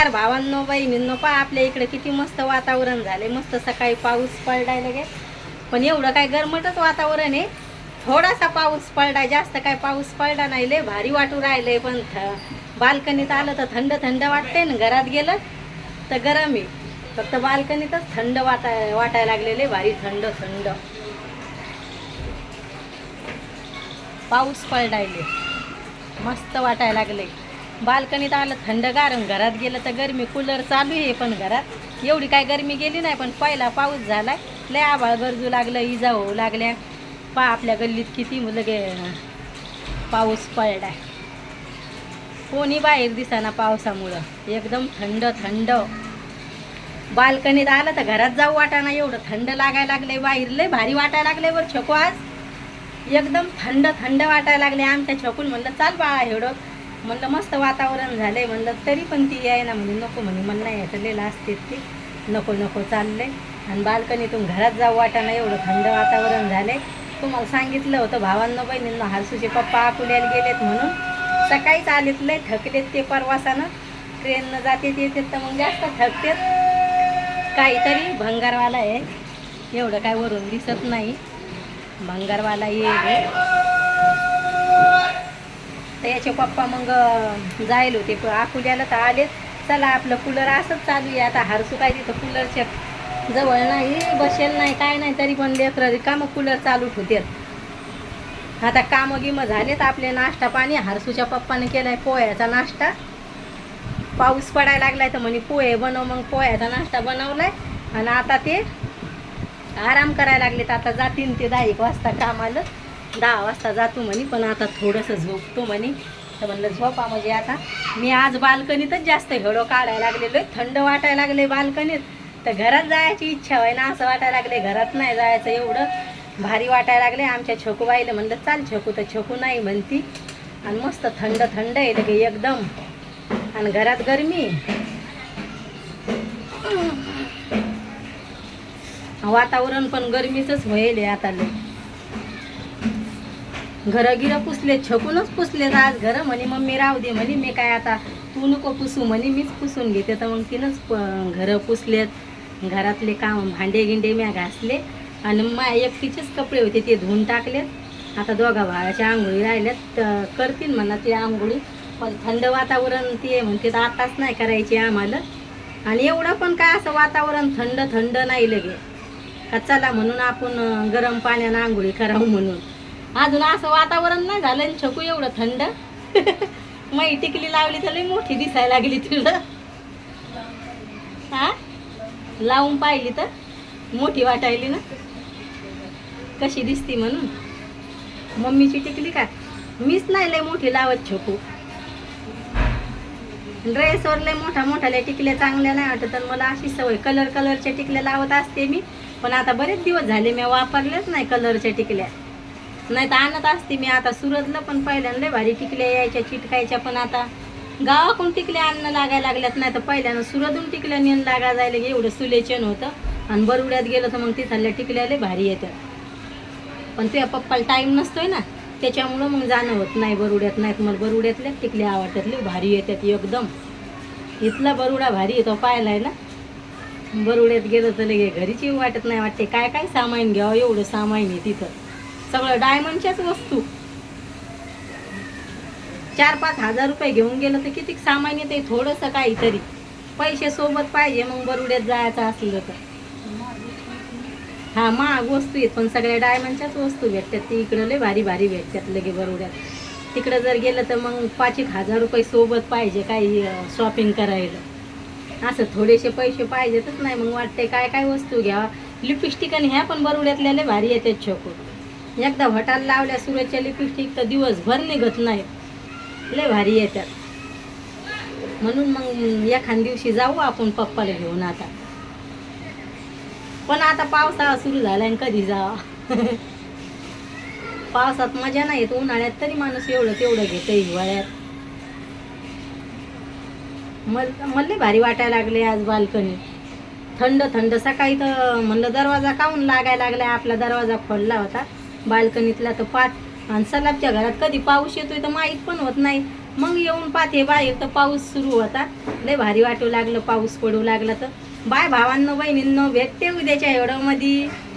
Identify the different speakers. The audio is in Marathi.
Speaker 1: नमस्कार भावांनो बहिणींनो पा आपल्या इकडे किती मस्त वातावरण झाले मस्त सकाळी पाऊस पडलाय लगे पण एवढं काय गरमटच वातावरण आहे. थोडासा पाऊस पडलाय जास्त काय पाऊस पडला नाही. लय भारी वाटू राहिले पण थ बाल्कनीत आलं तर थंड थंड वाटते ना घरात गेलं तर गरम आहे. फक्त बाल्कनीतच थंड वाटाय वाटायला लागलेले भारी थंड थंड. पाऊस पडलायले मस्त वाटायला लागले बाल्कनीत आलं थंडगार घरात गेलं तर गरमी कूलर चालू आहे पण घरात. एवढी काय गरमी गेली नाही पण पहिला पाऊस झालाय. लय आभाळ गरजू लागलं इजा होऊ लागल्या. पा आपल्या गल्लीत किती लगे पाऊस पडलाय. कोणी बाहेर दिसाना पावसामुळं. एकदम थंड थंड. बाल्कनीत आलं तर घरात जाऊ वाटाना एवढं थंड लागायला लागले बाहेर लय भारी वाटायला लागले बरं छकू आज एकदम थंड थंड वाटायला लागले आमच्या छकून म्हणलं चाल बाळा एवढं म्हणलं मस्त वातावरण झालंय म्हणलं तरी पण ती याय ना म्हणे नको म्हणे मला नाही यायचं असते ती. नको नको चाललंय. आणि बाल्कनीतून घरात जाऊ वाटाना एवढं थंड वातावरण झालंय. तुम्हाला सांगितलं होतं भावांना बहिणींना हारसूचे पप्पा अकोल्याला गेलेत म्हणून. सकाळीच आलेत लय थकलेत ते परवासानं. ट्रेननं जाते ते येतात तर मग जास्त थकतेत. काहीतरी भंगारवाला आहे. एवढं काय वरून दिसत नाही. भंगारवाला येईल. तर याचे पप्पा मग अं, जाईल होते. प- अकोल्याला तर आलेच. चला आपलं कूलर असंच चालू आहे. आता हरसू काय तिथं कूलरच्या जवळ नाही बसेल नाही काय नाही तरी पण लेकरं कामं कूलर चालू होतेत आता कामं गिमं झालेत आपले. नाश्ता पाणी हरसूच्या पप्पाने केलाय पोह्याचा नाश्ता. पाऊस पडायला लागलाय तर म्हणे पोहे बनव. मग पोह्याचा नाश्ता बनवलाय. आणि आता ते आराम करायला लागलेत. आता जातील ते दहा एक वाजता कामाला. दहा वाजता जातो म्हणे पण आता थोडंसं झोपतो म्हणे. तर म्हणलं झोपा म्हणजे आता मी आज बाल्कनीतच जास्त व्हिडिओ काढायला लागलेलो थंड वाटायला लागले बाल्कनीत. तर घरात जायची इच्छा होय ना असं वाटायला लागले घरात नाही जायचं एवढं. भारी वाटायला लागले आमच्या छोकूबाईला म्हणलं चाल छकू. तर छोकू नाही म्हणती. आणि मस्त थंड थंड आहे लगे एकदम. आणि घरात गरमी. वातावरण पण गरमीचंच होईल आता लय. घरं गिरं पुसले छकूनच पुसलेत आज घरं. म्हणे मम्मी राहू दे. म्हणे मी काय आता तू नको पुसू. म्हणे मीच पुसून घेते. तर मग तिनंच प- घरं पुसलेत. घरातले काम भांडे गिंडे म्या घासले. आणि मा एकटीचेच कपडे होते ते धुवून टाकलेत. आता दोघा भावाच्या आंघोळी राहिल्यात. तर करतील म्हणा ते आंघोळी. पण थंड वातावरण ते म्हणते तर आताच नाही करायची आम्हाला. आणि एवढं पण काय असं वातावरण थंड थंड नाही लगे. का चला म्हणून आपण गरम पाण्यानं आंघोळी करावं म्हणून. अजून असं वातावरण नाही झालं आणि छकू एवढं थंड. मै टिकली लावली तर लई मोठी दिसायला लागली तुला. हा? लावून पाहिली तर मोठी वाटायली ना. कशी दिसती म्हणून. मम्मीची टिकली का? मीच नाही लय मोठी लावत छकू. ड्रेसवर लय मोठा मोठ्या टिकल्या चांगल्या नाही वाटत तर मला अशी सवय कलर कलरच्या टिकल्या लावत असते मी. पण आता बरेच दिवस झाले मी वापरलेच नाही कलरच्या टिकल्या. नाही तर आणत असते मी आता सुरतला पण पहिल्यानं लय भारी टिकल्या यायच्या चिटकायच्या पण आता. गावाकडून टिकल्या आणणं लागायला लागल्यात नाही तर पहिल्यानं सुरतून टिकल्या नेन लागा जायला एवढं सुलेचन होतं. आणि बरुड्यात गेलं तर मग तिथल्या टिकल्या लय भारी येतात. पण तुझ्या पप्पाला टाईम नसतोय ना त्याच्यामुळं मग जाणं होत नाही बरुड्यात नाही मला बरुड्यातल्या टिकल्या आवडतात लय भारी येतात एकदम. इथला बरुडा भारी येतो पाहिलाय ना. बरुड्यात गेलं तर लगे घरीची वाटत नाही वाटते. काय काय सामान घ्यावं एवढं सामान आहे तिथं. सगळं डायमंडच्याच वस्तू. चार पाच हजार रुपये घेऊन गेलं तर किती सामान येते थोडंसं काहीतरी. पैसे सोबत पाहिजे मग बरुड्यात जायचं असलं तर. हा महाग वस्तू आहेत पण सगळ्या डायमंडच्याच वस्तू भेटतात. ते इकडं लय भारी भारी भेटतात लगे बरुड्यात. तिकडं जर गेलं तर मग पाच एक हजार रुपये सोबत पाहिजे काही शॉपिंग करायला. असं थोडेसे पैसे पाहिजेतच नाही. मग वाटते काय काय वस्तू घ्यावा? लिपस्टिक आणि ह्या पण बरुड्यातल्या लय भारी येतात छोको एकदा भटाला लावल्या सुरतच्या लिपस्टिक तर दिवसभर निघत नाहीत लय भारी येतात म्हणून मग एखाद दिवशी जाऊ आपण पप्पाला घेऊन आता. पण आता पावसाळा सुरू झाला आणि कधी जावा? पावसात मजा नाही येत उन्हाळ्यात तरी माणूस एवढं तेवढं घेतं हिवाळ्यात. मल मला भारी वाटायला लागले आज बाल्कनी थंड थंड सकाळी तर म्हणलं दरवाजा काऊन लागायला लागला आपला दरवाजा खोलला होता. बाल्कनीतला तर पाठ. आणि सलाबच्या घरात कधी पाऊस येतोय तर माहीत पण होत नाही. मग येऊन पाहते बाहेर तर पाऊस सुरू होता. लय भारी वाटू लागलं पाऊस पडू लागला तर. बाय भावांनो बहिणींनो भेटते उद्याच्या एवढं मध्ये